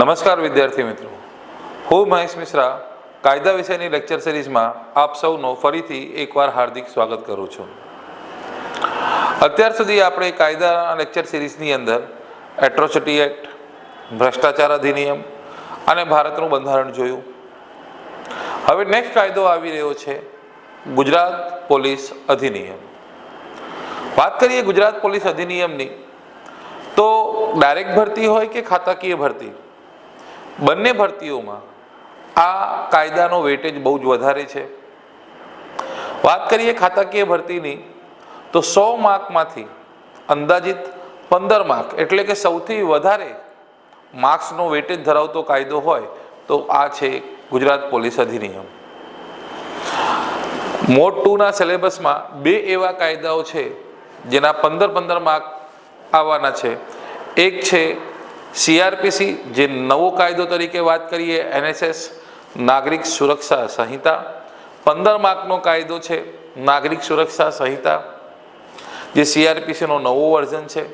નમસ્કાર વિદ્યાર્થી મિત્રો. હું મહેશ મિશ્રા, કાયદા વિષયની લેક્ચર સિરીઝમાં આપ સૌનો ફરીથી એકવાર હાર્દિક સ્વાગત કરું છું. અત્યાર સુધી આપણે કાયદા લેક્ચર સિરીઝની અંદર એટ્રોસિટી એક્ટ ભ્રષ્ટાચાર અધિનિયમ અને ભારતનું બંધારણ જોયું. હવે નેક્સ્ટ કાયદો આવી રહ્યો છે ગુજરાત પોલીસ અધિનિયમ. વાત કરીએ ગુજરાત પોલીસ અધિનિયમની, તો ડાયરેક્ટ ભરતી હોય કે ખાતાકીય ભરતી? બંને ભરતીઓમાં આ કાયદાનો વેટેજ બહુ જ વધારે છે. વાત કરીએ ખાતાકીય ભરતીની, તો સો માર્કમાંથી અંદાજિત પંદર માર્ક, એટલે કે સૌથી વધારે માર્ક્સનો વેટેજ ધરાવતો કાયદો હોય, તો આ છે ગુજરાત પોલીસ અધિનિયમ. મોડ ટુના સિલેબસમાં બે એવા કાયદાઓ છે, જેના પંદર પંદર માર્ક આવવાના છે. એક છે સીઆરપીસી જે નવો કાયદો તરીકે વાત કરીએ, એનએસએસ, નાગરિક સુરક્ષા સંહિતા, પંદર માર્કનો કાયદો છે, નાગરિક સુરક્ષા સંહિતા, જે સીઆરપીસીનો નવો વર્ઝન છે,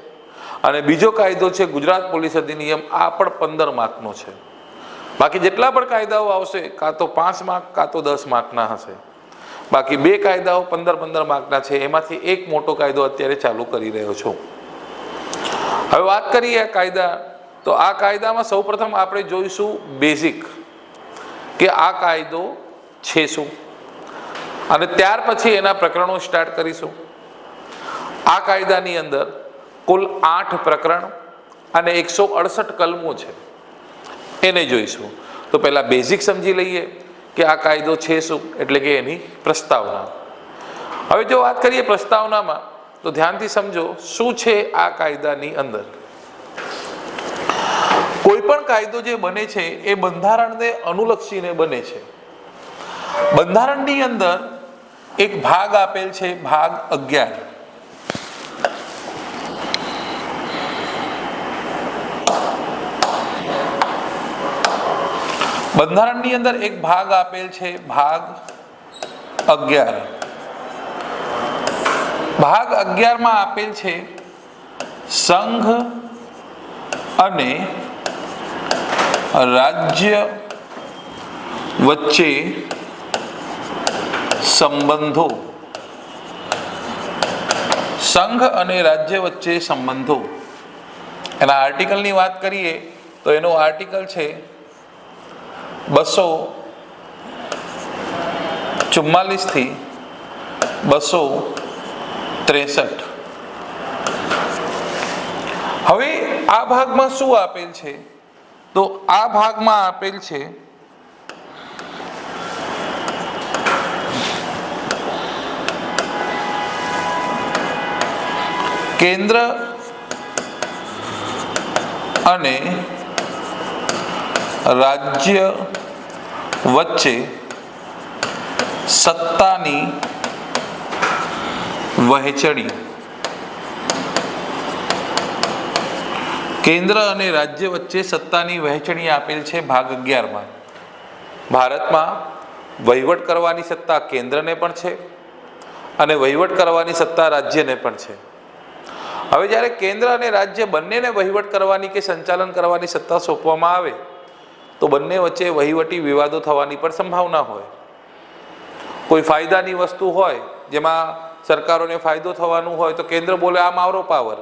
અને બીજો કાયદો છે, ગુજરાત પોલીસ અધિનિયમ, આ પણ પંદર માર્કનો છે. બાકી જેટલા પણ કાયદાઓ આવશે, કાં તો પાંચ માર્ક, કાં તો દસ માર્કના હશે. બાકી બે કાયદાઓ પંદર પંદર માર્કના છે, એમાંથી એક મોટો કાયદો અત્યારે ચાલુ કરી રહ્યો છું. હવે વાત કરીએ કાયદા તો આ કાયદામાં સૌપ્રથમ આપણે જોઈશું બેઝિક કે આ કાયદો છે શું? અને ત્યાર પછી એના પ્રકરણો સ્ટાર્ટ કરીશું. આ કાયદાની અંદર કુલ આઠ પ્રકરણ અને એકસો અડસઠ કલમો છે. એને જોઈશું. તો પહેલાં બેઝિક સમજી લઈએ કે આ કાયદો છે શું? એટલે કે એની પ્રસ્તાવના. હવે જો વાત કરીએ પ્રસ્તાવનામાં, તો ધ્યાનથી સમજો શું છે આ કાયદાની અંદર? કોઈ પણ કાયદો જે બને છે, એ બંધારણને અનુલક્ષીને બને છે. બંધારણની અંદર એક ભાગ આપેલ છે, ભાગ અગિયાર. બંધારણની અંદર એક ભાગ આપેલ છે, ભાગ અગિયાર. ભાગ અગિયારમાં આપેલ છે, સંઘ અને રાજ્ય વચ્ચે સંબંધો. સંઘ અને રાજ્ય વચ્ચે સંબંધો. એના આર્ટિકલની વાત કરીએ તો એનો આર્ટિકલ છે બસો ચુમ્માલીસથી બસો ત્રેસઠ. હવે આ ભાગમાં શું આપેલ છે? તો આ ભાગમાં આપેલ છે કેન્દ્ર અને રાજ્ય વચ્ચે સત્તાની વહેંચણી. કેન્દ્ર અને રાજ્ય વચ્ચે સત્તાની વહેંચણી આપેલ છે ભાગ અગિયારમાં. ભારતમાં વહીવટ કરવાની સત્તા કેન્દ્રને પણ છે અને વહીવટ કરવાની સત્તા રાજ્યને પણ છે. હવે જ્યારે કેન્દ્ર અને રાજ્ય બંનેને વહીવટ કરવાની કે સંચાલન કરવાની સત્તા સોંપવામાં આવે, તો બંને વચ્ચે વહીવટી વિવાદો થવાની પણ સંભાવના હોય. કોઈ ફાયદાની વસ્તુ હોય, જેમાં સરકારોને ફાયદો થવાનું હોય, તો કેન્દ્ર બોલે આ મારો પાવર,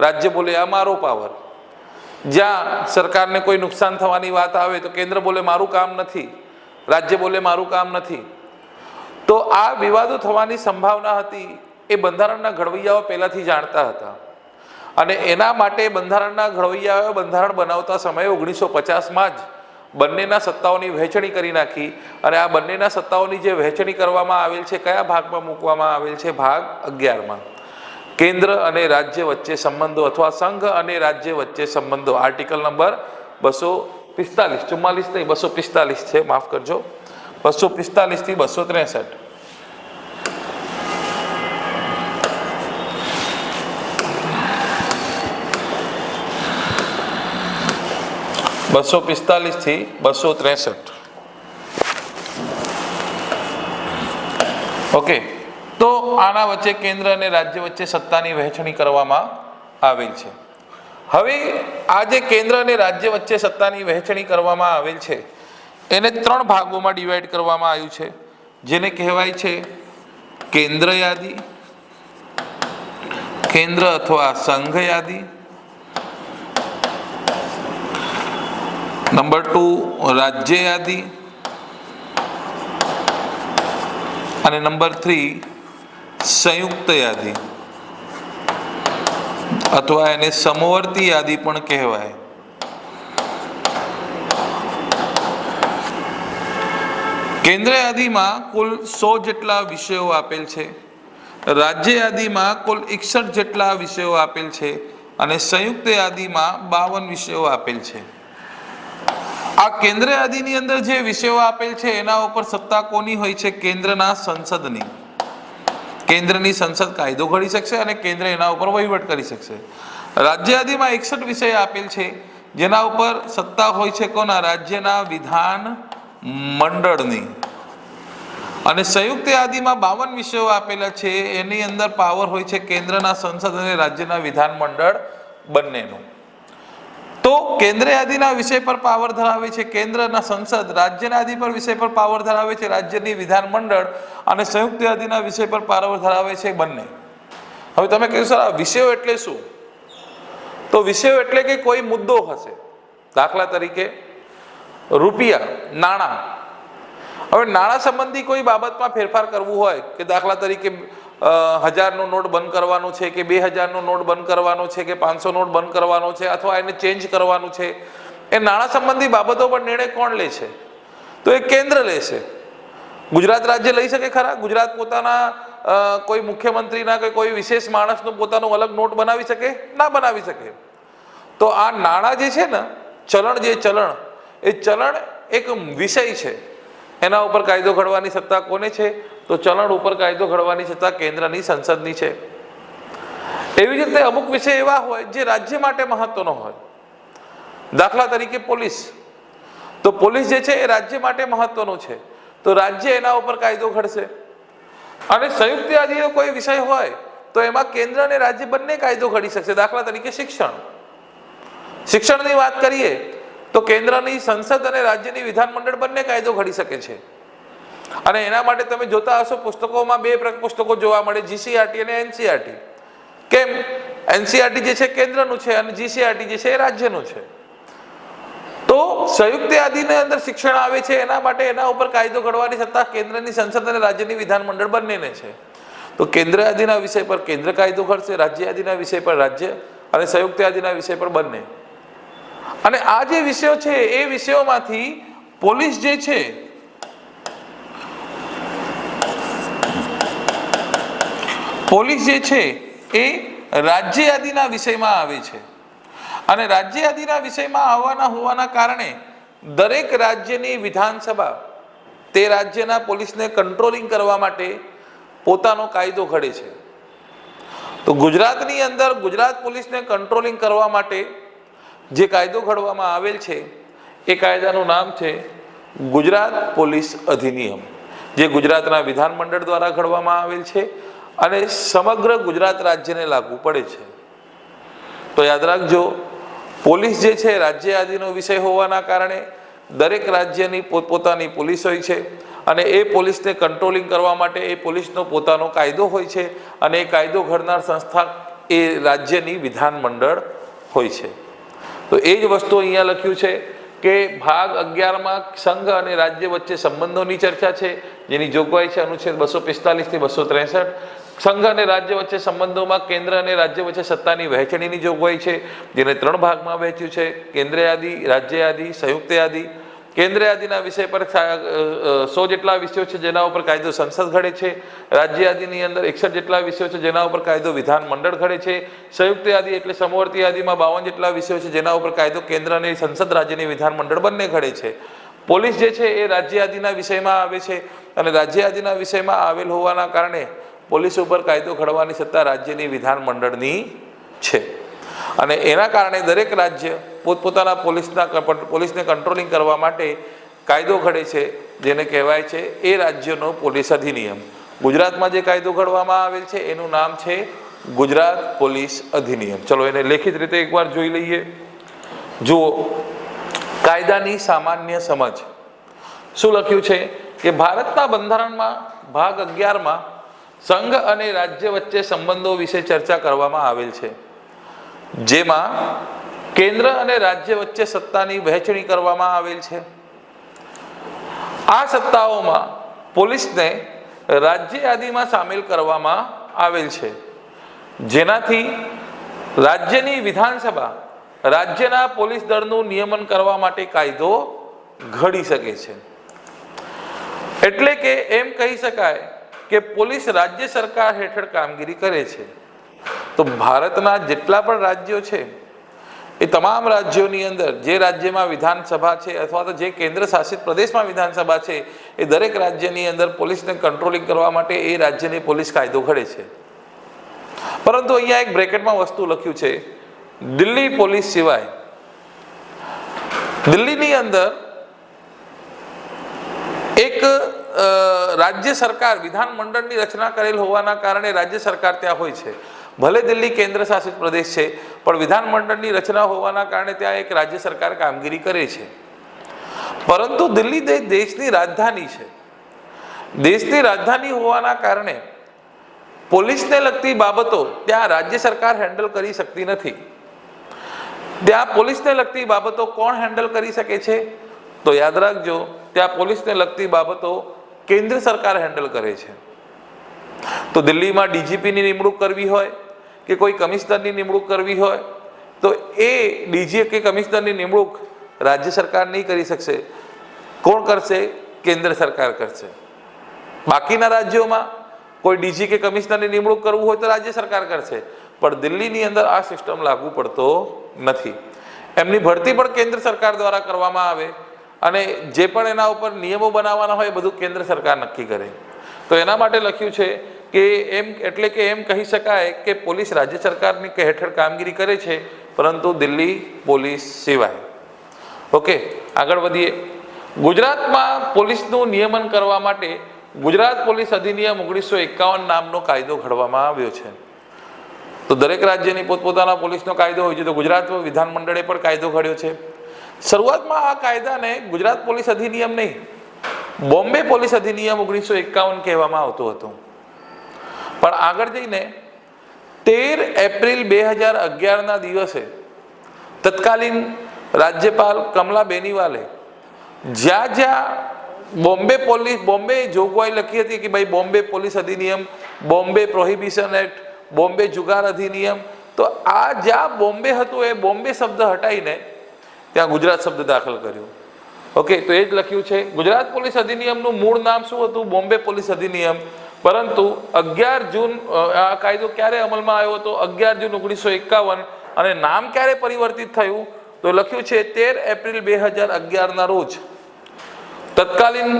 રાજ્ય બોલે આ મારો પાવર. જ્યાં સરકારને કોઈ નુકસાન થવાની વાત આવે તો કેન્દ્ર બોલે મારું કામ નથી, રાજ્ય બોલે મારું કામ નથી. તો આ વિવાદો થવાની સંભાવના હતી એ બંધારણના ઘડવૈયાઓ પહેલાંથી જાણતા હતા. અને એના માટે બંધારણના ઘડવૈયાઓએ બંધારણ બનાવતા સમયે ઓગણીસો પચાસમાં જ બંનેના સત્તાઓની વહેંચણી કરી નાખી અને આ બંનેના સત્તાઓની જે વહેંચણી કરવામાં આવેલ છે, કયા ભાગમાં મૂકવામાં આવેલ છે, ભાગ અગિયારમાં. કેન્દ્ર અને રાજ્ય વચ્ચે સંબંધો અથવા સંઘ અને રાજ્ય વચ્ચે સંબંધો આર્ટિકલ નંબર બસો પિસ્તાલીસ ચુમ્માલીસ નહીં બસો પિસ્તાલીસ છે માફ કરજો બસો પિસ્તાલીસથી બસો ત્રેસઠ બસો પિસ્તાલીસથી બસો ત્રેસઠ ઓકે તો આના વચ્ચે કેન્દ્ર અને રાજ્ય વચ્ચે સત્તાની વહેંચણી કરવામાં આવેલ છે. હવે આ જે કેન્દ્ર અને રાજ્ય વચ્ચે સત્તાની વહેંચણી કરવામાં આવેલ છે, એને ત્રણ ભાગોમાં ડિવાઈડ કરવામાં આવ્યું છે. જેને કહેવાય છે કેન્દ્ર યાદી, કેન્દ્ર અથવા સંઘ યાદી. નંબર ટુ રાજ્ય યાદી. અને નંબર થ્રી સંયુક્ત યાદી. અથવા એને સમવર્તી યાદી પણ કહેવાય. કેન્દ્ર યાદીમાં કુલ સો જેટલા વિષયો આપેલ છે. રાજ્ય યાદીમાં કુલ એકસઠ જેટલા વિષયો આપેલ છે અને સંયુક્ત યાદીમાં બાવન વિષયો આપેલ છે. આ કેન્દ્ર યાદીની અંદર જે વિષયો આપેલ છે, એના ઉપર સત્તા કોની હોય છે? કેન્દ્રના સંસદની. કેન્દ્રની સંસદ કાયદો ઘડી શકશે અને કેન્દ્ર એના ઉપર વહીવટ કરી શકશે. રાજ્ય યાદીમાં એકસઠ વિષય આપેલ છે, જેના ઉપર સત્તા હોય છે કોના? રાજ્યના વિધાન મંડળની. અને સંયુક્ત યાદીમાં બાવન વિષયો આપેલા છે, એની અંદર પાવર હોય છે કેન્દ્રના સંસદ અને રાજ્યના વિધાન મંડળ બંનેનું. તો કેન્દ્રીય યાદીના વિષય પર પાવર ધરાવે છે કેન્દ્રના સંસદ, રાજ્યના યાદી પર વિષય પર પાવર ધરાવે છે રાજ્યની વિધાન મંડળ અને સંયુક્ત યાદીના વિષય પર પાવર ધરાવે છે બંને. હવે તમે કહ્યું સર, આ વિષયો એટલે શું? તો વિષયો એટલે કે કોઈ મુદ્દો હશે. દાખલા તરીકે રૂપિયા, નાણાં. હવે નાણાં સંબંધી કોઈ બાબતમાં ફેરફાર કરવું હોય કે દાખલા તરીકે હજારનો નોટ બંધ કરવાનો છે કે બે હજારનો નોટ બંધ કરવાનો છે કે પાંચસો નોટ બંધ કરવાનો છે અથવા એને ચેન્જ કરવાનું છે, એ નાણાં સંબંધી બાબતો પર નિર્ણય કોણ લે છે? તો એ કેન્દ્ર લેશે ગુજરાત રાજ્ય લઈ શકે ખરા? ગુજરાત પોતાના કોઈ મુખ્યમંત્રીના કે કોઈ વિશેષ માણસનું પોતાનું અલગ નોટ બનાવી શકે? ના બનાવી શકે. તો આ નાણાં જે છે ને, ચલણ જે ચલણ, એ ચલણ એક વિષય છે. એના ઉપર કાયદો ઘડવાની સત્તા કોને છે? તો ચલણ ઉપર કાયદો ઘડવાની છતાં કેન્દ્રની સંસદની છે. એવી જ રીતે અમુક વિષય એવા હોય જે રાજ્ય માટે મહત્વનો હોય. દાખલા તરીકે પોલીસ. તો પોલીસ જે છે એ રાજ્ય માટે મહત્વનું છે. તો રાજ્ય એના ઉપર કાયદો ઘડશે. અને સંયુક્ત યાદીનો કોઈ વિષય હોય, તો એમાં કેન્દ્ર અને રાજ્ય બંને કાયદો ઘડી શકશે. દાખલા તરીકે શિક્ષણ. શિક્ષણની વાત કરીએ, તો કેન્દ્રની સંસદ અને રાજ્યની વિધાનમંડળ બંને કાયદો ઘડી શકે છે. અને એના માટે તમે જોતા હશો પુસ્તકોમાં બે પુસ્તકો જોવા મળે જીસીઆરટી અને એનસીઆરટી કેમ? એનસીઆરટી જે છે કેન્દ્રનું છે અને જીસીઆરટી જે છે એ રાજ્યનું છે. તો સંયુક્ત યાદીની અંદર શિક્ષણ આવે છે, એના માટે એના ઉપર કાયદો ઘડવાની સત્તા કેન્દ્રની સંસદ અને રાજ્યની વિધાનમંડળ બંનેને છે. તો કેન્દ્ર યાદીના વિષય પર કેન્દ્ર કાયદો ઘડશે, રાજ્ય યાદીના વિષય પર રાજ્ય અને સંયુક્ત યાદીના વિષય પર બંને. અને આ જે વિષયો છે, એ વિષયોમાંથી પોલીસ જે છે પોલીસ જે છે એ રાજ્ય યાદીના વિષયમાં આવે છે. અને રાજ્ય યાદીના વિષયમાં આવવાના હોવાના કારણે દરેક રાજ્યની વિધાનસભા તે રાજ્યના પોલીસને કંટ્રોલિંગ કરવા માટે પોતાનો કાયદો ઘડે છે. તો ગુજરાતની અંદર ગુજરાત પોલીસને કંટ્રોલિંગ કરવા માટે જે કાયદો ઘડવામાં આવેલ છે, એ કાયદાનું નામ છે ગુજરાત પોલીસ અધિનિયમ, જે ગુજરાતના વિધાનમંડળ દ્વારા ઘડવામાં આવેલ છે અને સમગ્ર ગુજરાત રાજ્યને લાગુ પડે છે. તો યાદ રાખજો, પોલીસ જે છે, રાજ્ય આદિનો વિષય હોવાના કારણે દરેક રાજ્યની પોતપોતાની પોલીસ હોય છે અને એ પોલીસને કંટ્રોલિંગ કરવા માટે એ પોલીસનો પોતાનો કાયદો હોય છે અને એ કાયદો ઘડનાર સંસ્થા એ રાજ્યની વિધાનમંડળ હોય છે. તો એ જ વસ્તુ અહીંયા લખ્યું છે કે ભાગ અગિયારમાં સંઘ અને રાજ્ય વચ્ચે સંબંધોની ચર્ચા છે, જેની જોગવાઈ છે અનુચ્છેદ બસો પિસ્તાલીસથી બસો ત્રેસઠ સંઘ અને રાજ્ય વચ્ચે સંબંધોમાં કેન્દ્ર અને રાજ્ય વચ્ચે સત્તાની વહેંચણીની જોગવાઈ છે, જેને ત્રણ ભાગમાં વહેંચ્યું છે. કેન્દ્ર યાદી રાજ્ય યાદી સંયુક્ત યાદી કેન્દ્ર યાદીના વિષય પર સા- જેટલા વિષયો છે જેના ઉપર કાયદો સંસદ ઘડે છે. રાજ્ય યાદીની અંદર એકસઠ જેટલા વિષયો છે જેના ઉપર કાયદો વિધાન મંડળ ઘડે છે. સંયુક્ત યાદી એટલે સમવર્તી યાદીમાં બાવન જેટલા વિષયો છે જેના ઉપર કાયદો કેન્દ્ર અને સંસદ રાજ્યની વિધાન મંડળ બંને ઘડે છે. પોલીસ જે છે એ રાજ્ય યાદીના વિષયમાં આવે છે અને રાજ્ય યાદીના વિષયમાં આવેલ હોવાના કારણે પોલીસ ઉપર કાયદો ઘડવાની સત્તા રાજ્યની વિધાન મંડળની છે. અને એના કારણે દરેક રાજ્ય પોતપોતાના પોલીસના પોલીસને કંટ્રોલિંગ કરવા માટે કાયદો ઘડે છે, જેને કહેવાય છે એ રાજ્યનો પોલીસ અધિનિયમ. ગુજરાતમાં જે કાયદો ઘડવામાં આવેલ છે, એનું નામ છે ગુજરાત પોલીસ અધિનિયમ. ચલો, એને લેખિત રીતે એકવાર જોઈ લઈએ. જુઓ, કાયદાની સામાન્ય સમજ. શું લખ્યું છે? કે ભારતના બંધારણમાં ભાગ અગિયારમાં સંઘ અને રાજ્ય વચ્ચે સંબંધો વિશે ચર્ચા કરવામાં આવેલ છે. જેમાં કેન્દ્ર અને રાજ્ય વચ્ચે સત્તાની વહેંચણી કરવામાં આવેલ છે. આ સત્તાઓમાં પોલીસને રાજ્ય યાદીમાં સામેલ કરવામાં આવેલ છે. જેનાથી રાજ્યની વિધાનસભા રાજ્યના પોલીસ દળનું નિયમન કરવા માટે કાયદો ઘડી શકે છે. એટલે કે એમ કહી શકાય કે પોલીસ રાજ્ય સરકાર હેઠળ કામગીરી કરે છે. તો ભારતના જેટલા પણ રાજ્યો છે, એ તમામ રાજ્યોની અંદર જે રાજ્યમાં વિધાનસભા છે અથવા તો જે કેન્દ્ર શાસિત પ્રદેશમાં વિધાનસભા છે, એ દરેક રાજ્યની અંદર પોલીસને કંટ્રોલિંગ કરવા માટે એ રાજ્યની પોલીસ કાયદો ઘડે છે. પરંતુ અહીંયા એક બ્રેકેટમાં વસ્તુ લખ્યું છે, દિલ્હી પોલીસ સિવાય. દિલ્હીની અંદર એક રાજ્ય સરકાર વિધાનમંડળની રચના કરેલ હોવાના કારણે રાજ્ય સરકાર ત્યાં હોય છે. ભલે દિલ્હી કેન્દ્ર શાસિત પ્રદેશ છે, પણ વિધાનમંડળની રચના હોવાના કારણે ત્યાં એક રાજ્ય સરકાર કામગીરી કરે છે. પરંતુ દિલ્હી દેશની રાજધાની છે. દેશની રાજધાની હોવાના કારણે પોલીસને લગતી બાબતો ત્યાં રાજ્ય સરકાર હેન્ડલ કરી શકતી નથી. ત્યાં પોલીસને લગતી બાબતો કોણ હેન્ડલ કરી શકે છે? તો યાદ રાખજો, ત્યાં પોલીસને લગતી બાબતો કેન્દ્ર સરકાર હેન્ડલ કરે છે. તો દિલ્હીમાં ડીજીપીની નિમણૂક કરવી હોય કે કોઈ કમિશનરની નિમણૂક કરવી હોય, તો એ ડીજી કે કમિશનરની નિમણૂક રાજ્ય સરકાર નહીં કરી શકશે. કોણ કરશે? કેન્દ્ર સરકાર કરશે. બાકીના રાજ્યોમાં કોઈ ડીજી કે કમિશનરની નિમણૂક કરવું હોય તો રાજ્ય સરકાર કરશે. પણ દિલ્હીની અંદર આ સિસ્ટમ લાગુ પડતો નથી. એમની ભરતી પણ કેન્દ્ર સરકાર દ્વારા કરવામાં આવે. અને જે પણ એના ઉપર નિયમો બનાવવાના હોય એ બધું કેન્દ્ર સરકાર નક્કી કરે. તો એના માટે લખ્યું છે કે એમ, એટલે કે એમ કહી શકાય કે પોલીસ રાજ્ય સરકારની હેઠળ કામગીરી કરે છે, પરંતુ દિલ્હી પોલીસ સિવાય. ઓકે આગળ વધીએ. ગુજરાતમાં પોલીસનું નિયમન કરવા માટે ગુજરાત પોલીસ અધિનિયમ ઓગણીસો એકાવન નામનો કાયદો ઘડવામાં આવ્યો છે. તો દરેક રાજ્યની પોતપોતાના પોલીસનો કાયદો હોય છે. તો ગુજરાત વિધાનમંડળે પણ કાયદો ઘડ્યો છે. શરૂઆતમાં આ કાયદાને ગુજરાત પોલીસ અધિનિયમ નહીં, બોમ્બે પોલીસ અધિનિયમ ઓગણીસો એકાવન કહેવામાં આવતું હતું. પણ આગળ જઈને તેર એપ્રિલ બે હજાર અગિયારના દિવસે તત્કાલીન રાજ્યપાલ કમલા બેનીવાલે જ્યાં જ્યાં બોમ્બે પોલીસ, બોમ્બે જોગવાઈ લખી હતી કે ભાઈ બોમ્બે પોલીસ અધિનિયમ, બોમ્બે પ્રોહિબિશન એક્ટ, બોમ્બે જુગાર અધિનિયમ, તો આ જ્યાં બોમ્બે હતું એ બોમ્બે શબ્દ હટાઈને ત્યાં ગુજરાત શબ્દ દાખલ કર્યો. ઓકે તો એ જ લખ્યું છે, ગુજરાત પોલીસ અધિનિયમનું મૂળ નામ શું હતું? બોમ્બે પોલીસ અધિનિયમ. પરંતુ અગિયાર જૂન આ કાયદો ક્યારે અમલમાં આવ્યો હતો? અગિયાર જૂન ઓગણીસો એકાવન. અને નામ ક્યારે પરિવર્તિત થયું? તો લખ્યું છે, તેર એપ્રિલ બે હજાર અગિયારના રોજ. તત્કાલીન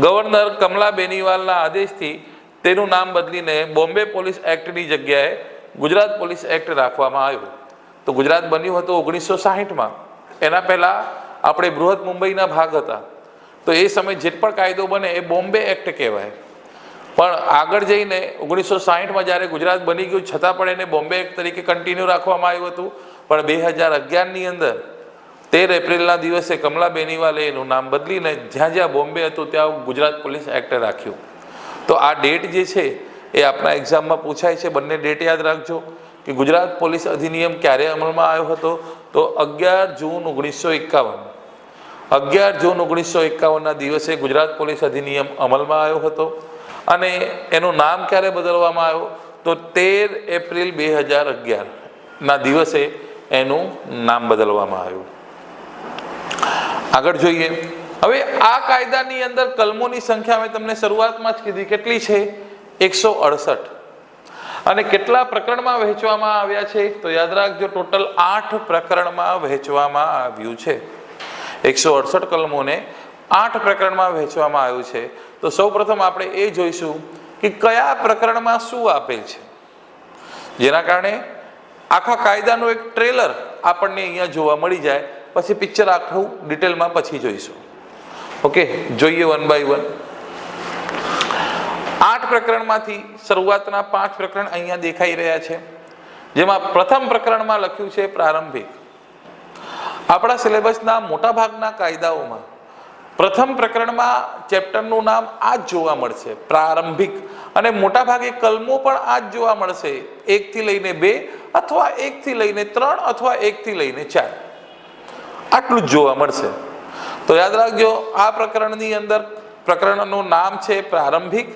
ગવર્નર કમલા બેનીવાલના આદેશથી તેનું નામ બદલીને બોમ્બે પોલીસ એક્ટની જગ્યાએ ગુજરાત પોલીસ એક્ટ રાખવામાં આવ્યું. તો ગુજરાત બન્યું હતું ઓગણીસો સાહીઠમાં. એના પહેલાં આપણે બૃહદ મુંબઈના ભાગ હતા. તો એ સમયે જે પણ કાયદો બને એ બોમ્બે એક્ટ કહેવાય. પણ આગળ જઈને ઓગણીસો સાહીઠમાં જ્યારે ગુજરાત બની ગયું, છતાં પણ એને બોમ્બે એક્ટ તરીકે કન્ટિન્યુ રાખવામાં આવ્યું હતું. પણ બે હજાર અગિયારની અંદર તેર એપ્રિલના દિવસે કમલા બેનીવાલે એનું નામ બદલીને જ્યાં જ્યાં બોમ્બે હતું ત્યાં ગુજરાત પોલીસ એક્ટ રાખ્યું. તો આ ડેટ જે છે એ આપણા એક્ઝામમાં પૂછાય છે. બંને ડેટ યાદ રાખજો. કે ગુજરાત પોલીસ અધિનિયમ ક્યારે અમલમાં આવ્યો હતો? તો અગિયાર જૂન ઓગણીસો એકાવન. અગિયાર જૂન ઓગણીસો એકાવનના દિવસે ગુજરાત પોલીસ અધિનિયમ અમલમાં આવ્યો હતો અને એનું નામ ક્યારે બદલવામાં આવ્યું? તો તેર એપ્રિલ બે હજાર અગિયારના દિવસે એનું નામ બદલવામાં આવ્યું. આગળ જોઈએ. હવે આ કાયદાની અંદર કલમોની સંખ્યા મેં તમને શરૂઆતમાં જ કીધી. કેટલી છે? એકસો અડસઠ. અને કેટલા પ્રકરણમાં વહેંચવામાં આવ્યા છે? તો યાદ રાખજો, ટોટલ આઠ પ્રકરણમાં વહેંચવામાં આવ્યું છે. એકસો અડસઠ કલમોને આઠ પ્રકરણમાં વહેંચવામાં આવ્યું છે. તો સૌપ્રથમ આપણે એ જોઈશું કે કયા પ્રકરણમાં શું આપેલ છે. જેના કારણે આખા કાયદાનું એક ટ્રેલર આપણને અહીંયા જોવા મળી જાય. પછી પિક્ચર આખું ડિટેલમાં પછી જોઈશું. ઓકે, જોઈએ વન બાય વન આઠ પ્રકરણમાંથી શરૂઆતના પાંચ પ્રકરણ અહીંયા દેખાઈ રહ્યા છે. જેમાં પ્રથમ પ્રકરણમાં લખ્યું છે પ્રારંભિક. આપણા સિલેબસના મોટાભાગના કાયદાઓમાં પ્રથમ પ્રકરણમાં ચેપ્ટરનું નામ આ જ જોવા મળશે, પ્રારંભિક. અને મોટાભાગે કલમો પણ આ જ જોવા મળશે, એકથી લઈને બે અથવા એકથી લઈને ત્રણ અથવા એકથી લઈને ચાર. આટલું જ જોવા મળશે. તો યાદ રાખજો, આ પ્રકરણની અંદર પ્રકરણનું નામ છે પ્રારંભિક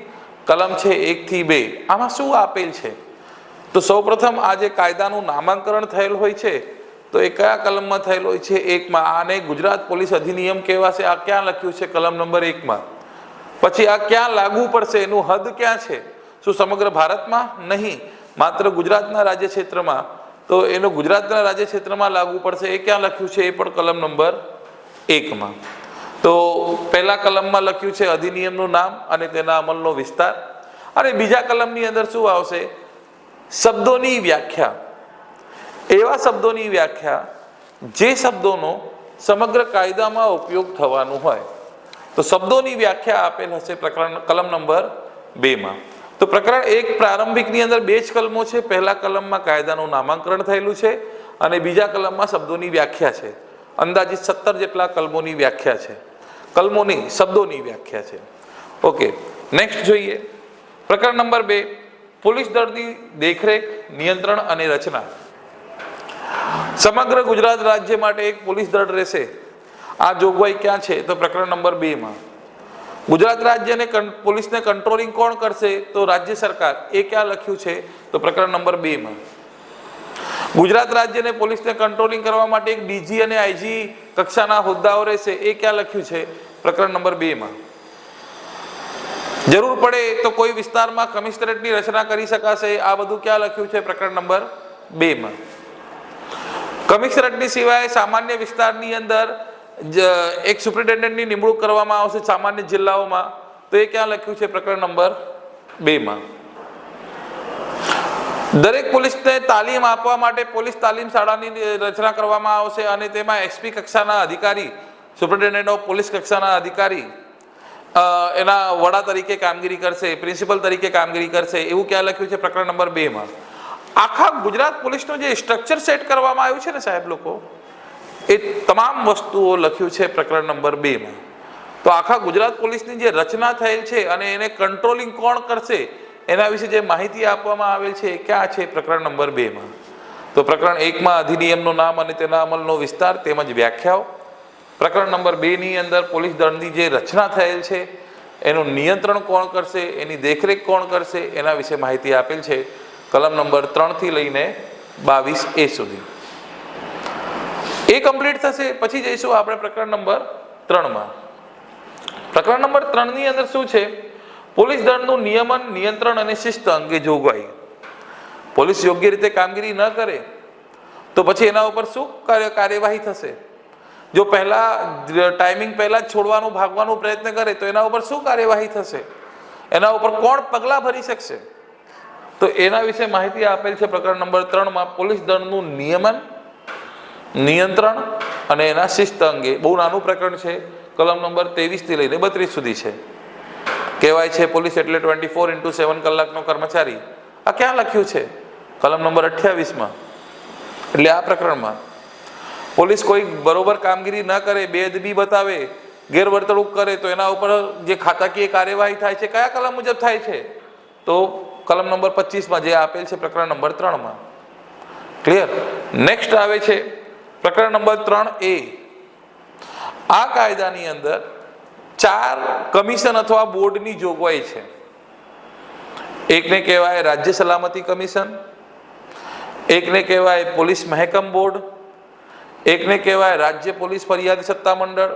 કલમ છે એકથી બે. આમાં શું આપેલ છે? તો સૌપ્રથમ આ જે કાયદાનું નામાંકરણ થયેલ હોય છે, તો એ કયા કલમમાં થયેલ હોય છે એકમાં? આને ગુજરાત પોલીસ અધિનિયમ કહેવાશે. આ ક્યાં લખ્યું છે કલમ નંબર એકમાં? પછી આ ક્યાં લાગુ પડશે? એનું હદ ક્યાં છે? શું સમગ્ર ભારતમાં? નહીં. માત્ર ગુજરાતના રાજ્ય ક્ષેત્રમાં તો એનું ગુજરાતના રાજ્ય ક્ષેત્રમાં લાગુ પડશે. એ ક્યાં લખ્યું છે? એ પણ કલમ નંબર એકમાં. તો પહેલા કલમમાં લખ્યું છે અધિનિયમનું નામ અને તેના અમલનો વિસ્તાર. અને બીજા કલમની અંદર શું આવશે? શબ્દોની વ્યાખ્યા. એવા શબ્દોની વ્યાખ્યા જે શબ્દોનો સમગ્ર કાયદામાં ઉપયોગ થવાનું હોય. તો શબ્દોની વ્યાખ્યા આપેલ હશે પ્રકરણ, કલમ નંબર બેમાં. તો પ્રકરણ એક પ્રારંભિકની અંદર બે જ કલમો છે. પહેલા કલમમાં કાયદાનું નામાંકરણ થયેલું છે અને બીજા કલમમાં શબ્દોની વ્યાખ્યા છે. અંદાજિત સત્તર જેટલા કલમોની વ્યાખ્યા છે. કલમોની, શબ્દોની વ્યાખ્યા છે. ઓકે નેક્સ્ટ જોઈએ. પ્રકરણ નંબર બે, પોલીસ દળની દેખરેખ, નિયંત્રણ અને રચના. સમગ્ર ગુજરાત રાજ્ય માટે એક પોલીસ દળ રહેશે. આ જોગવાઈ ક્યાં છે? તો પ્રકરણ નંબર બે માં ગુજરાત રાજ્યને પોલીસને કંટ્રોલિંગ કોણ કરશે? તો રાજ્ય સરકાર. એ ક્યાં લખ્યું છે? તો પ્રકરણ નંબર બે માં ગુજરાત રાજ્યને પોલીસને કંટ્રોલિંગ કરવા માટે એક ડીજી અને આઈજી કક્ષાના હોદ્દાઓ રહેશે, એ ક્યાં લખ્યું છે? પ્રકરણ નંબર બે માં. જરૂર પડે તો કોઈ વિસ્તારમાં કમિશનરેટની રચના કરી શકાશે, આ બધું ક્યાં લખ્યું છે? પ્રકરણ નંબર બે માં. કમિશનરેટની સિવાય સામાન્ય વિસ્તારની અંદર એક સુપ્રિન્ટેન્ડન્ટની નિમણૂક કરવામાં આવશે સામાન્ય જિલ્લાઓમાં. તો એ ક્યાં લખ્યું છે? પ્રકરણ નંબર બેમાં દરેક પોલીસને તાલીમ આપવા માટે પોલીસ તાલીમ શાળાની રચના કરવામાં આવશે અને તેમાં એસપી કક્ષાના અધિકારી, સુપ્રિન્ટેન્ડન્ટ ઓફ પોલીસ કક્ષાના અધિકારી એના વડા તરીકે કામગીરી કરશે, પ્રિન્સિપલ તરીકે કામગીરી કરશે, એવું ક્યાં લખ્યું છે પ્રકરણ નંબર બેમાં આખા ગુજરાત પોલીસનું જે સ્ટ્રક્ચર સેટ કરવામાં આવ્યું છે ને સાહેબ લોકો, એ તમામ વસ્તુઓ લખ્યું છે પ્રકરણ નંબર બેમાં તો આખા ગુજરાત પોલીસની જે રચના થયેલ છે અને એને કંટ્રોલિંગ કોણ કરશે એના વિશે જે માહિતી આપવામાં આવેલ છે એ ક્યાં છે પ્રકરણ નંબર બેમાં તો પ્રકરણ એકમાં અધિનિયમનું નામ અને તેના અમલનો વિસ્તાર તેમજ વ્યાખ્યાઓ. પ્રકરણ નંબર બેની અંદર પોલીસ દળની જે રચના થયેલ છે, એનું નિયંત્રણ કોણ કરશે, એની દેખરેખ કોણ કરશે, એના વિશે માહિતી આપેલ છે કલમ નંબર ત્રણથી લઈને બાવીસ એ સુધી. એ કમ્પ્લીટ થશે, પછી જઈશું આપણે પ્રકરણ નંબર ત્રણમાં પ્રકરણ નંબર ત્રણની અંદર શું છે? પોલીસ દળનું નિયમન, નિયંત્રણ અને શિસ્ત અંગે જોગવાઈ પોલીસ યોગ્ય રીતે કામગીરી ન કરે, તો પછી એના ઉપર શું કાર્ય, કાર્યવાહી થશે? જો પહેલા ટાઈમિંગ પહેલા છોડવાનું, ભાગવાનું પ્રયત્ન કરે, તો એના ઉપર શું કાર્યવાહી થશે? એના ઉપર કોણ પગલાં ભરી શકશે? તો એના વિશે માહિતી આપેલ છે પ્રકરણ નંબર ત્રણમાં પોલીસ દળનું નિયમન, નિયંત્રણ અને એના શિસ્ત અંગે. બહુ નાનું પ્રકરણ છે. કલમ નંબર ત્રેવીસથી લઈને બત્રીસ સુધી છે. કહેવાય છે પોલીસ એટલે ટ્વેન્ટી ફોર ઇન્ટુ સેવન કલાકનો કર્મચારી. આ ક્યાં લખ્યું છે? કલમ નંબર અઠ્યાવીસમાં. એટલે આ પ્રકરણમાં. પોલીસ કોઈ બરોબર કામગીરી ન કરે બેદબી બતાવે, ગેરવર્તણૂક કરે, તો એના ઉપર જે ખાતાકીય કાર્યવાહી થાય છે, કયા કલમ મુજબ થાય છે? તો કલમ નંબર પચીસમાં જે આપેલ છે પ્રકરણ નંબર ત્રણમાં. ક્લિયર નેક્સ્ટ આવે છે પ્રકરણ નંબર ત્રણ એ. આ કાયદાની અંદર ચાર કમિશન અથવા બોર્ડની જોગવાઈ છે. એકને કહેવાય રાજ્ય સલામતી કમિશન, એકને કહેવાય પોલીસ મહેકમ બોર્ડ, એકને કહેવાય રાજ્ય પોલીસ ફરિયાદ સત્તા મંડળ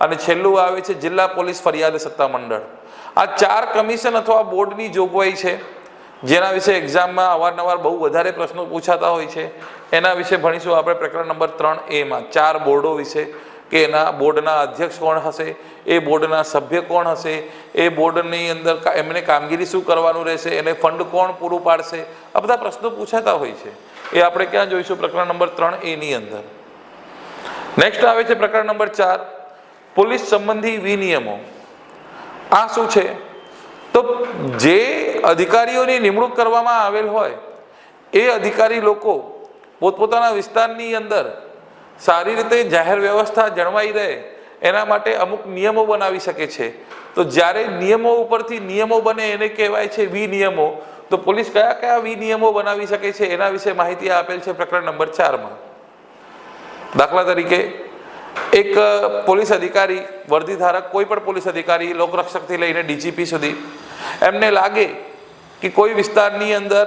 અને છેલ્લું આવે છે જિલ્લા પોલીસ ફરિયાદ સત્તા મંડળ. આ ચાર કમિશન અથવા બોર્ડની જોગવાઈ છે. જેના વિશે એક્ઝામમાં અવારનવાર બહુ વધારે પ્રશ્નો પૂછાતા હોય છે. એના વિશે ભણીશું આપણે પ્રકરણ નંબર ત્રણ એમાં, ચાર બોર્ડો વિશે. કે એના બોર્ડના અધ્યક્ષ કોણ હશે, એ બોર્ડના સભ્ય કોણ હશે, એ બોર્ડની અંદર એમને કામગીરી શું કરવાનું રહેશે, એને ફંડ કોણ પૂરું પાડશે, આ બધા પ્રશ્નો પૂછાતા હોય છે. એ આપણે ક્યાં જોઈશું? પ્રકરણ નંબર ત્રણ એની અંદર. નેક્સ્ટ આવે છે પ્રકરણ નંબર ચાર. પોલીસ સંબંધી વિનિયમો. આ શું છે? તો જે અધિકારીઓની નિમણૂક કરવામાં આવેલ હોય, એ અધિકારી લોકો પોતપોતાના વિસ્તારની અંદર સારી રીતે જાહેર વ્યવસ્થા જળવાઈ રહે, એના માટે અમુક નિયમો બનાવી શકે છે. તો જ્યારે નિયમો ઉપરથી નિયમો બને, એને કહેવાય છે વી નિયમો. તો પોલીસ કયા કયા વી નિયમો બનાવી શકે છે, એના વિશે માહિતી આપેલ છે પ્રકરણ નંબર ચારમાં. દાખલા તરીકે, એક પોલીસ અધિકારી વર્દી ધારક કોઈ પણ પોલીસ અધિકારી લોકરક્ષકથી લઈને ડીજીપી સુધી, એમને લાગે કે કોઈ વિસ્તારની અંદર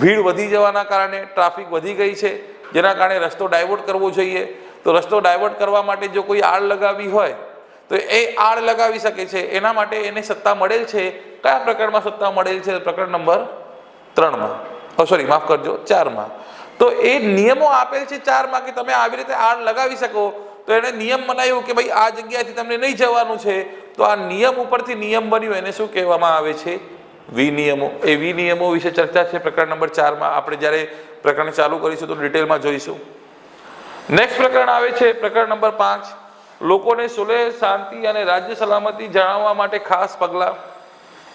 ભીડ વધી જવાના કારણે ટ્રાફિક વધી ગઈ છે જેના કારણે રસ્તો ડાયવર્ટ કરવો જોઈએ. તો રસ્તો ડાયવર્ટ કરવા માટે જો કોઈ આડ લગાવી હોય, તો એ આડ લગાવી શકે છે. એના માટે એને સત્તા મળેલ છે. કયા પ્રકરણમાં સત્તા મળેલ છે? પ્રકરણ નંબર ત્રણમાં. ઓ સોરી માફ કરજો, ચારમાં. તો એ નિયમો આપેલ છે ચારમાં કે તમે આવી રીતે આડ લગાવી શકો, તો એને નિયમ બનાવ્યો કે ભાઈ આ જગ્યાએથી તમને નહીં જવાનું છે. તો આ નિયમ ઉપરથી નિયમ બન્યું. એને શું કહેવામાં આવે છે? વિનિયમો. એ વિનિયમો વિશે ચર્ચા છે પ્રકરણ નંબર ચારમાં. આપણે જ્યારે પ્રકરણ ચાલુ કરીશું તો ડિટેલમાં જોઈશું. નેક્સ્ટ પ્રકરણ આવે છે પ્રકરણ નંબર પાંચ. લોકોને સુલેહ, શાંતિ અને રાજ્ય સલામતી જણાવવા માટે ખાસ પગલાં.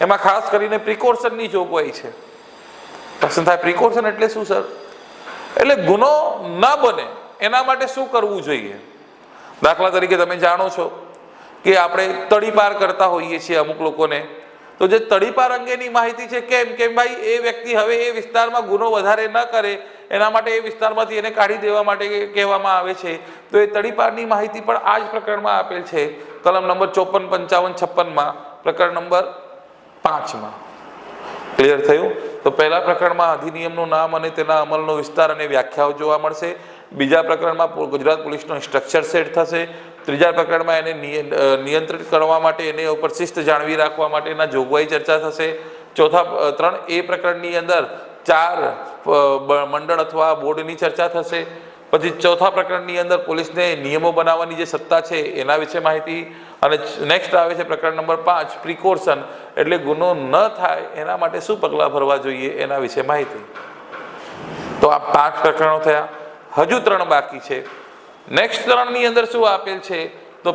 એમાં ખાસ કરીને પ્રિકોશનની જોગવાઈ છે. પ્રશ્ન થાય પ્રિકોશન એટલે શું સર એટલે ગુનો ન બને એના માટે શું કરવું જોઈએ? દાખલા તરીકે તમે જાણો છો કે આપણે તડીપાર કરતા હોઈએ છીએ અમુક લોકોને. તો જે તડીપાર અંગેની માહિતી છે, કેમ? કેમ ભાઈ, એ વ્યક્તિ હવે એ વિસ્તારમાં ગુનો વધારે ન કરે, એના માટે એ વિસ્તારમાંથી એને કાઢી દેવા માટે કહેવામાં આવે છે. તો એ તડીપારની માહિતી પણ આ જ પ્રકરણમાં આપેલ છે. કલમ નંબર ચોપન, પંચાવન, છપ્પનમાં. પ્રકરણ નંબર પાંચમાં. ક્લિયર થયું? તો પહેલા પ્રકરણમાં અધિનિયમનું નામ અને તેના અમલનો વિસ્તાર અને વ્યાખ્યાઓ જોવા મળશે. બીજા પ્રકરણમાં ગુજરાત પોલીસનો સ્ટ્રક્ચર સેટ થશે. ત્રીજા પ્રકરણમાં એને નિય- નિયંત્રિત કરવા માટે એને ઉપર શિસ્ત જાળવી રાખવા માટેના જોગવાઈ ચર્ચા થશે. ચોથા ત્રણ, એ પ્રકરણની અંદર ચાર મંડળ અથવા બોર્ડની ચર્ચા થશે. પછી ચોથા પ્રકરણની અંદર પોલીસને નિયમો બનાવવાની જે સત્તા છે એના વિશે માહિતી અને નેક્સ્ટ આવે છે પ્રકરણ નંબર પાંચ, પ્રિકોશન, એટલે ગુનો ન થાય એના માટે શું પગલાં ભરવા જોઈએ એના વિશે માહિતી. તો આ પાંચ પ્રકરણો થયા. હજુ ત્રણ બાકી છે. નેક્સ્ટ ત્રણની અંદર શું આપેલ છે? તો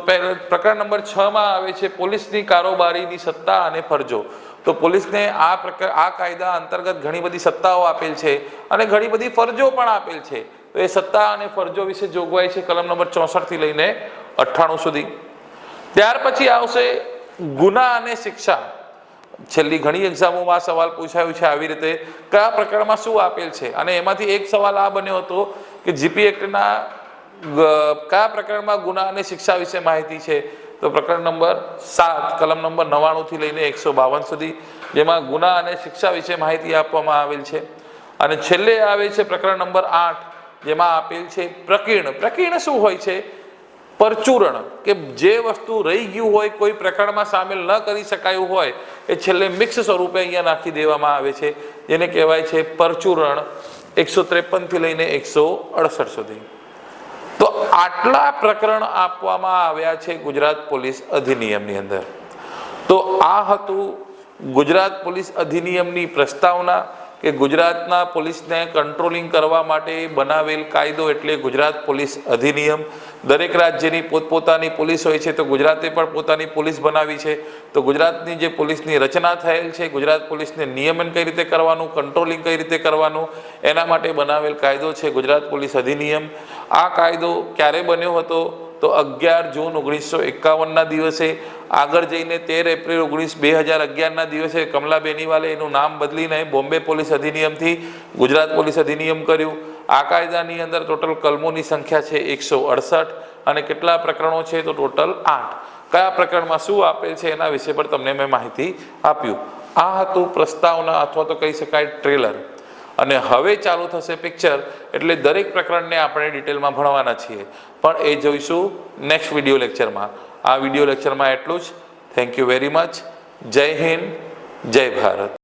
પ્રકરણ નંબર છ માં આવે છે, પોલીસની કારોબારીની સત્તા અને ફરજો. તો પોલીસને આ પ્રકાર, આ કાયદા અંતર્ગત ઘણી બધી સત્તાઓ આપેલ છે અને ઘણી બધી ફરજો પણ આપેલ છે. તો એ સત્તા અને ફરજો વિશે જોગવાઈ છે કલમ નંબર ચોસઠથી લઈને અઠ્ઠાણું સુધી. ત્યાર પછી આવશે ગુના અને શિક્ષા. છેલ્લી ઘણી એક્ઝામોમાં આ સવાલ પૂછાયું છે આવી રીતે કયા પ્રકરણમાં શું આપેલ છે? અને એમાંથી એક સવાલ આ બન્યો હતો કે જીપી એક્ટના કયા પ્રકરણમાં ગુના અને શિક્ષા વિશે માહિતી છે? તો પ્રકરણ નંબર સાત, કલમ નંબર નવ્વાણું થી લઈને એકસો બાવન સુધી, જેમાં ગુના અને શિક્ષા વિશે માહિતી આપવામાં આવેલ છે. અને છેલ્લે આવે છે પ્રકરણ નંબર આઠ, જેમાં આપેલ છે પ્રકીર્ણ. પ્રકીર્ણ શું હોય છે? પરચૂરણ, કે જે વસ્તુ રહી ગયું હોય, કોઈ પ્રકરણમાં સામેલ ન કરી શકાયું હોય, એ છેલ્લે મિક્સ સ્વરૂપે અહીંયા નાખી દેવામાં આવે છે. જેને કહેવાય છે પરચૂરણ, એકસો ત્રેપનથી લઈને એકસો અડસઠ સુધી. તો આટલા પ્રકરણ આપવામાં આવ્યા છે ગુજરાત પોલીસ અધિનિયમની અંદર. તો આ હતું ગુજરાત પોલીસ અધિનિયમની પ્રસ્તાવના કે ગુજરાતના પોલીસને કંટ્રોલિંગ કરવા માટે બનાવેલ કાયદો એટલે ગુજરાત પોલીસ અધિનિયમ. દરેક રાજ્યની પોતપોતાની પોલીસ હોય છે, તો ગુજરાતે પણ પોતાની પોલીસ બનાવી છે. તો ગુજરાતની જે પોલીસની રચના થયેલ છે, ગુજરાત પોલીસને નિયમન કઈ રીતે કરવાનું, કંટ્રોલિંગ કઈ રીતે કરવાનું, એના માટે બનાવેલ કાયદો છે ગુજરાત પોલીસ અધિનિયમ. આ કાયદો ક્યારે બન્યો હતો? તો અગિયાર જૂન ઓગણીસો એકાવનના દિવસે આગળ જઈને તેર એપ્રિલ ઓગણીસ બે હજાર અગિયારના દિવસે કમલા બેનીવાલે એનું નામ બદલીને બોમ્બે પોલીસ અધિનિયમથી ગુજરાત પોલીસ અધિનિયમ કર્યું. આ કાયદાની અંદર ટોટલ કલમોની સંખ્યા છે એકસો અડસઠ અને કેટલા પ્રકરણો છે તો ટોટલ આઠ. કયા પ્રકરણમાં શું આપેલ છે એના વિશે પણ તમને મેં માહિતી આપ્યું. આ હતું પ્રસ્તાવના અથવા તો કહી શકાય ટ્રેલર. અને હવે ચાલુ થશે પિક્ચર એટલે દરેક પ્રકરણને આપણે ડિટેલમાં ભણવાના છીએ. પણ એ જોઈશું નેક્સ્ટ વીડિયો લેક્ચરમાં આ વીડિયો લેક્ચરમાં એટલું જ. થેન્ક યુ વેરી મચ જય હિન્દ, જય ભારત.